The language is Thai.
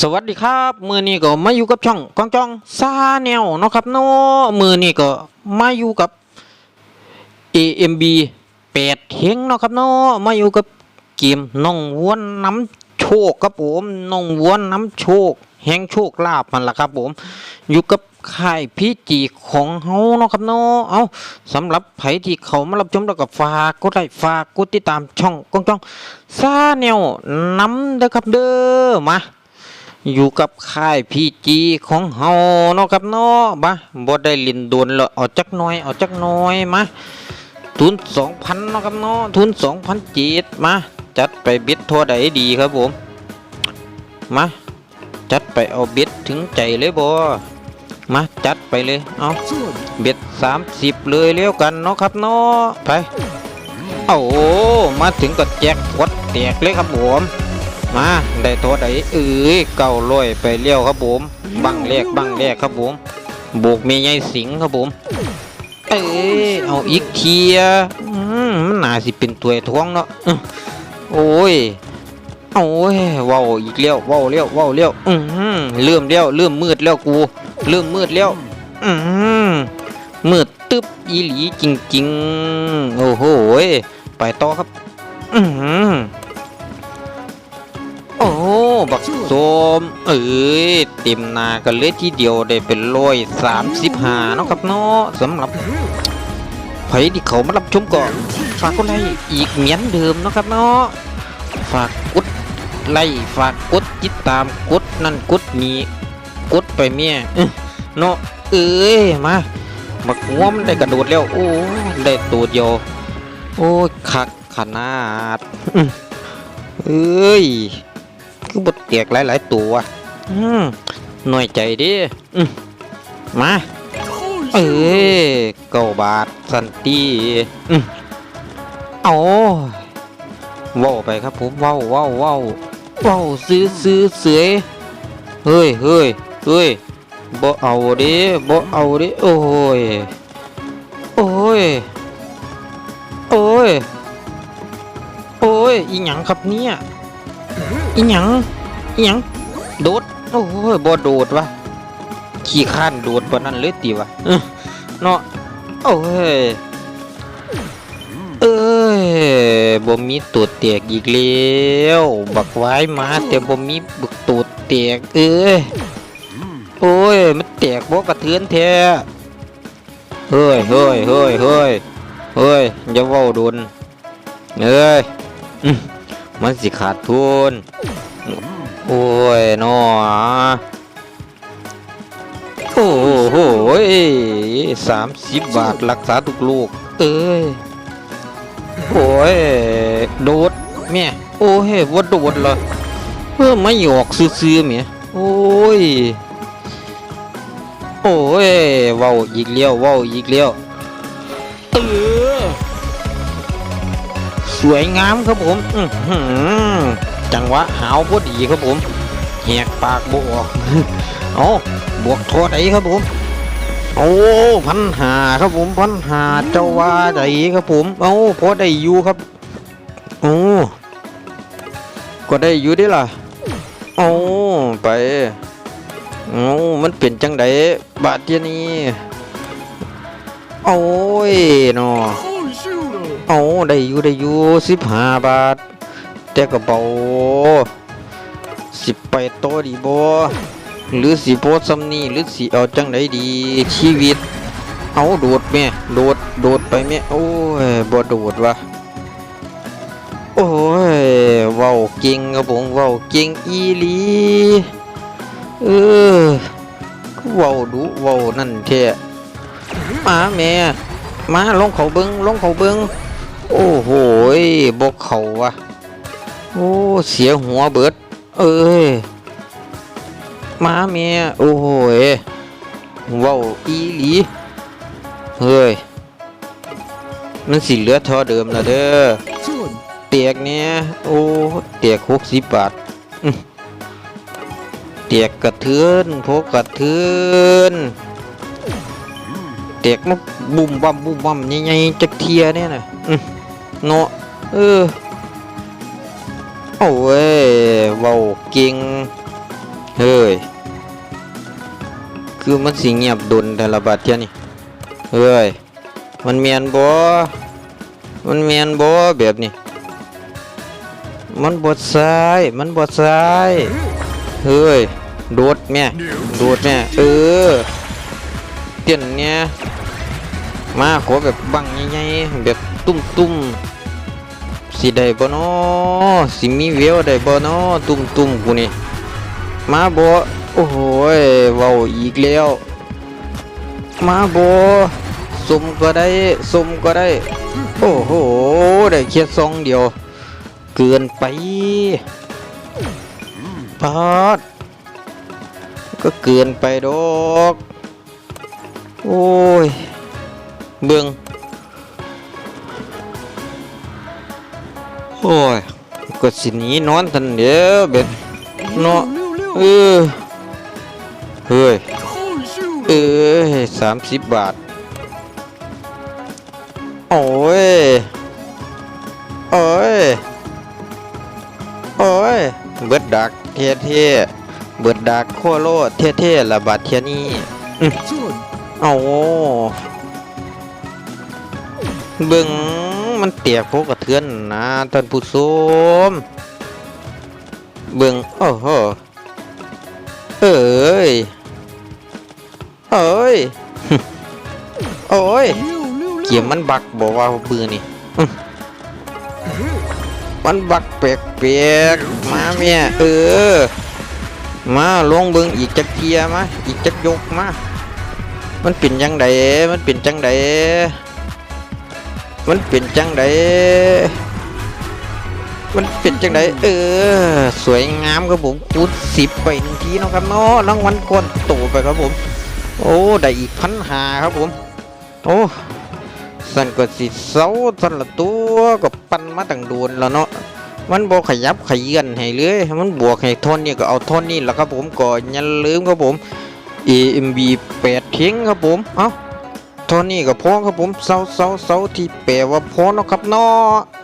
สวัสดีครับ มือนี้ก็มาอยู่กับช่องกองจองซาแนวเนาะครับเนาะมือนี้ก็มาอยู่กับ AMB 8เฮงเนาะครับเนาะมาอยู่กับเกมน้องวัวน้ำโชคครับผมน้องวัวน้ำโชค แห่งโชคลาภมันละครับผม อยู่กับค่ายพี่จีของเฮาเนาะครับเนาะเอาสำหรับไผที่เขามารับชมแล้วก็ฝากกดไลค์ฝากกดติดตามช่องกองจองซาแนวน้ำเด้อครับเด้อมา อยู่กับค่ายพีจีของเฮาเนาะครับเนาะมาบ่ได้ลินโดนแล้วเอาจักหน่อยเอาจักหน่อยมาทุน2,000เนาะครับเนาะทุน2,000จีดมาจัดไปเบ็ดทัวใดดีครับผมมาจัดไปเอาเบ็ดถึงใจเลยบ่มาจัดไปเลยเอาเบ็ด30เลยเร็วกันเนาะครับเนาะไปโอ้มาถึงก็แจกวัดแตกเลยครับผม มาได้ตัวใดเอ้ยเก้าร้อยไปเลี้ยวครับผมบังแรกบังแรกครับผมโบกมีใหญ่สิงครับผมเอ้ยเอาอีกเทียอืมมันน่าสิเป็นตัวท้องเนาะโอ้ยโอ้ยว้าวอีกเลี้ยวว้าวเลี้ยวว้าวเลี้ยวอืมเริ่มเลี้ยวเริ่มมืดแล้วกูเริ่มมืดแล้วอืมมืดตึ๊บอีหลีจริงๆโอ้โหไปต่อครับ อืม บักโสมเอ้ยเต็มนากันเลยทีเดียวได้เป็นร้อยสามสิบห้าเนาะครับเนาะสำหรับใครที่เขามารับชมก่อนฝากกดไลค์อีกเหมือนเดิมเนาะครับเนาะฝากกดไลค์ฝากกดติดตามกดนั่นกดนี้กดไปเมียน้อเนาะเอ้ยมาบักหัวมันได้กระโดดแล้วโอ้ได้ตัวเดียวโอ้ยคักขนาดเอ้ย คือบดเตียกหลายๆตัวอืมหน่อยใจดิอืมมาเอ้ยเก้าบาทสันตีอืมเอาเว้าไปครับผมเว้าเว้าเว้าเว้าซื้อซื้อเสือยเฮ้ยเฮ้ยเฮ้ยบ่เอาดิบ่เอาดิโอ้ยโอ้ยโอ้ยโอ้ยอีหยังครับเนี่ยอีหยัง อีหยังโดดโอ้ยบ่โดดวะขี้ข้านโดดปานนั้นเลยติวะเอ้อเนาะโอ้ยเอ้ยบ่มีตัวแตกอีกแล้วบักไว้มาแต่บ่มีบึกตัวแตกเอ้ยโอ้ยมันแตกบ่กระเทือนแท้เฮ้ยเฮ้ยเฮ้ยเฮ้ยเฮ้ยอย่าเว้าโดนเอ้ยอื้อมันสิขาดทุน โอ้ยนอโอ้โหสามสิบบาทรักษาทุกลูก เอ้ย โอ้ย โดดแม่โอ้ยว่าโดดเหรอเพื่อไม่หยอกซื้อๆเมียโอ้ย โอ้ยว้าวอีกเลี้ยวว้าวอีกเลี้ยวเออสวยงามครับผม อื้อหือ จังหวะหาวพอดีครับผมแหกปากบออกเอาบวกโทษไอ้ครับผม โอ้พันหาครับผมพันหาเจ้าว่าไดครับผม เอาพอได้อยู่ครับ โอ้ก็ได้อยู่เด้ล่ะโอ้ไปโอ้มันเป็นจังไดบาดเดียวนี้โอ้ยเนาะ Holy shooter! เอาได้อยู่ได้อยู่สิบห้าบาท แต่ก็เบาสิไปโตดีบ่หรือสิโพสซัมนี่หรือสิเอาจังไดดีชีวิต เอาโดดแม่โดดโดดไปแม่โอ้ยบ่โดดวะโอ้ยเว้าเก่งครับผมเว้าเก่งอีหลีเออเว้าดุเว้านั่นแท้มาแม่มาลงเขาเบิงลงเขาเบิงโอ้โหบกเขาวะ โอ้ เสียหัวเบิด เอ้ยมาเมียโอ้โหว้าอีหลีเฮ้ยมันสิเหลือท่าเดิมละเด้อเตียกเนี่ยโอ้เตียกหกสิบบาทเตียกกระเทือนพกกระเทือนเตียกมาบุ่มบั่มบุ่มบั่มใหญ่ๆจักเทียเนี่ยนะเนาะเออ โอ้ยเว้าเก่งเฮ้ย คือมันสิเงียบดนแต่ละบาดเที่ยนี่ เฮ้ย มันเมียนบ่มันเมียนบ่แบบนี้ มันบดซ้าย มันบดซ้าย เฮ้ย โดดแม่ โดดแม่ เออเปลี่ยนเนี่ยมาขอแบบบังใหญ่ๆแบบตุ้มๆ สิได้บ่นอสิมีเวลได้บ่น้อตุ้มกูนี่มาบ่โอ้โหเว้าอีกแล้ว มาบ่สมก็ได้สมก็ได้ โอ้โหได้แค่ซองเดียว เกินไปปาดก็เกินไปดอก โอ้ย เบิ่ง โอ้ยก็สินี้นอนทันเดียวเบ็ดเนาะเออเฮ้ยเอ้ยสามสิบบาท โอ้ยโอ้ยโอ้ยเบิดดักเท่เท่เบิดดักโคโลเท่เท่ละบาทเทียนี้เอาเบิ่ง มันเตียกพวกกระเทือนนะท่านผู้ชมเบิ่งโอ้โหเอ้ยเอ้ยโอ้ยเกียมมันบักบอกว่าปืนนี่มันบักเปียกเปียกมาเมียเออ มาลงเบิงอีกจักเทียมาอีกจักยกมา มันเป็นจังไดมันเป็นจังได มันเป็นจังไดมันเป็นจังไดเออ สวยงามครับผมคูณสิบไปหนึ่งทีนะครับเนาะรางวัลก้อนโตไปครับผม โอ้ได้อีกพันหาครับผม โอ้สันก็สิเสาสันละตัวก็ปั่นมาตั้งโดนแล้วเนาะมันบอขยับขยื่นให้เลยมันบวกให้ทนนี่ก็เอาทนนี่แหละครับผมก็อนย่าลืมครับผม AMB 8เทงครับผม เอ้า ท่อนนี้ก็พอครับผมเสาเสาเสาที่แปลว่าพอเนาะครับเนาะ